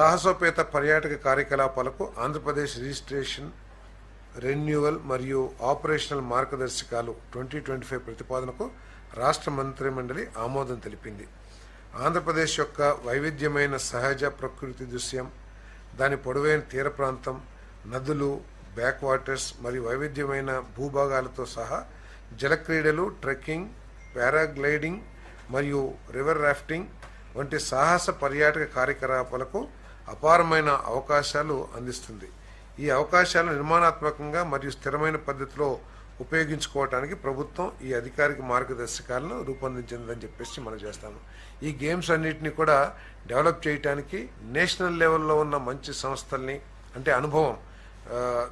సాహసోపేత పర్యాటక కార్యకలాపాలకు Andhra Pradesh registration renewal మరియు ఆపరేషనల్ మార్గదర్శకాలు ట్వంటీ ట్వంటీ ఫైవ్ ప్రతిపాదనకు రాష్ట్ర మంత్రిమండలి ఆమోదం తెలిపింది. ఆంధ్రప్రదేశ్ యొక్క వైవిధ్యమైన సహజ ప్రకృతి దృశ్యం దాని పొడవైన తీర ప్రాంతం నదులు బ్యాక్ వాటర్స్ మరియు వైవిధ్యమైన భూభాగాలతో సహా జలక్రీడలు ట్రెక్కింగ్ పారాగ్లైడింగ్ మరియు రివర్ రాఫ్టింగ్ వంటి సాహస పర్యాటక కార్యకలాపాలకు అపారమైన అవకాశాలు అందిస్తుంది. ఈ అవకాశాలు నిర్మాణాత్మకంగా మరియు స్థిరమైన పద్ధతిలో ఉపయోగించుకోవటానికి ప్రభుత్వం ఈ అధికారిక మార్గదర్శకాలను రూపొందించిందని చెప్పేసి మనం చేస్తాము. ఈ గేమ్స్ అన్నిటిని కూడా డెవలప్ చేయటానికి నేషనల్ లెవెల్లో ఉన్న మంచి సంస్థల్ని అంటే అనుభవం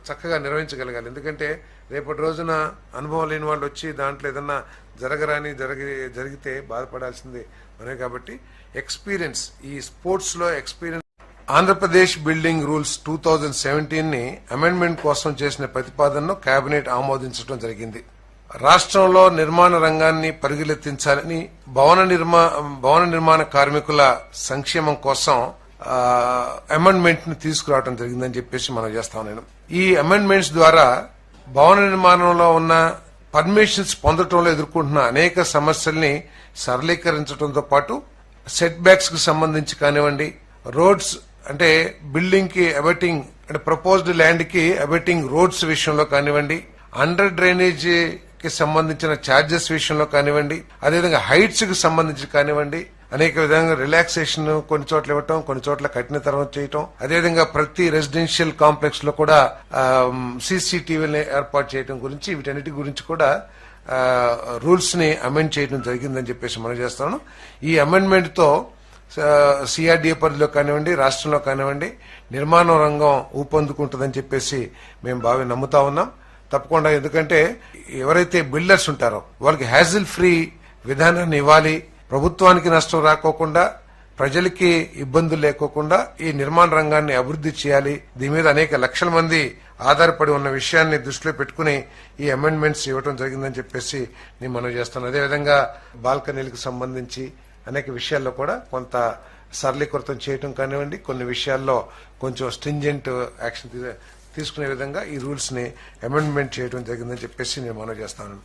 చక్కగా నిర్వహించగలగాలి. ఎందుకంటే రేపటి రోజున అనుభవం లేని వాళ్ళు వచ్చి దాంట్లో ఏదన్నా జరగరాని జరిగి జరిగితే బాధపడాల్సిందే మనమే కాబట్టి ఎక్స్పీరియన్స్ ఈ స్పోర్ట్స్లో experience Andhra Pradesh building rules two thousand సెవెంటీన్ని amendment కోసం చేసిన ప్రతిపాదనను కేబినెట్ ఆమోదించడం జరిగింది. రాష్ట్రంలో నిర్మాణ రంగాన్ని పరిగెలెత్తించాలని భవన నిర్మా భవన నిర్మాణ కార్మికుల సంక్షేమం కోసం అమెండ్మెంట్ని తీసుకురావడం జరిగిందని చెప్పేసి మనం చేస్తాం నేను ఈ అమెండ్మెంట్స్ ద్వారా భవన నిర్మాణంలో ఉన్న పర్మిషన్స్ పొందటంలో ఎదుర్కొంటున్న అనేక సమస్యల్ని సరళీకరించడంతో పాటు సెట్ బ్యాక్స్కు సంబంధించి కానివ్వండి రోడ్స్ అంటే బిల్డింగ్కి అబెటింగ్ అంటే ప్రపోజ్డ్ ల్యాండ్కి అబెటింగ్ రోడ్స్ విషయంలో కానివ్వండి అండర్ డ్రైనేజ్కి సంబంధించిన ఛార్జెస్ విషయంలో కానివ్వండి అదేవిధంగా హైట్స్కి సంబంధించి కానివ్వండి అనేక విధంగా రిలాక్సేషన్ కొన్ని చోట్ల ఇవ్వటం కొన్ని చోట్ల కఠినతరం చేయటం అదేవిధంగా ప్రతి రెసిడెన్షియల్ కాంప్లెక్స్లో కూడా um, సీసీటీవీని ఏర్పాటు చేయడం గురించి వీటన్నిటి గురించి కూడా uh, రూల్స్ని అమెండ్ చేయడం జరిగిందని చెప్పేసి మనం చేస్తాను. ఈ అమెండ్మెంట్తో సిఆర్డీఏ పరిధిలో కానివ్వండి రాష్ట్రంలో కానివ్వండి నిర్మాణ రంగం ఊపందుకుంటుందని చెప్పేసి మేము బాగా నమ్ముతా ఉన్నాం. తప్పకుండా ఎందుకంటే ఎవరైతే బిల్డర్స్ ఉంటారో వాళ్ళకి హ్యాజిల్ ఫ్రీ విధానాన్ని ఇవ్వాలి. ప్రభుత్వానికి నష్టం రాకోకుండా ప్రజలకి ఇబ్బందులు లేకోకుండా ఈ నిర్మాణ రంగాన్ని అభివృద్ధి చేయాలి. దీని మీద అనేక లక్షల మంది ఆధారపడి ఉన్న విషయాన్ని దృష్టిలో పెట్టుకుని ఈ అమెండ్మెంట్స్ ఇవ్వడం జరిగిందని చెప్పేసి నేను మనం చేస్తాను. అదేవిధంగా బాల్కనీలకు సంబంధించి అనేక విషయాల్లో కూడా కొంత సరళీకృతం చేయటం కానివ్వండి కొన్ని విషయాల్లో కొంచెం స్ట్రింజెంట్ యాక్షన్ తీసుకునే విధంగా ఈ రూల్స్ని అమెండ్మెంట్ చేయడం జరిగిందని చెప్పేసి నేను మనం చేస్తాను.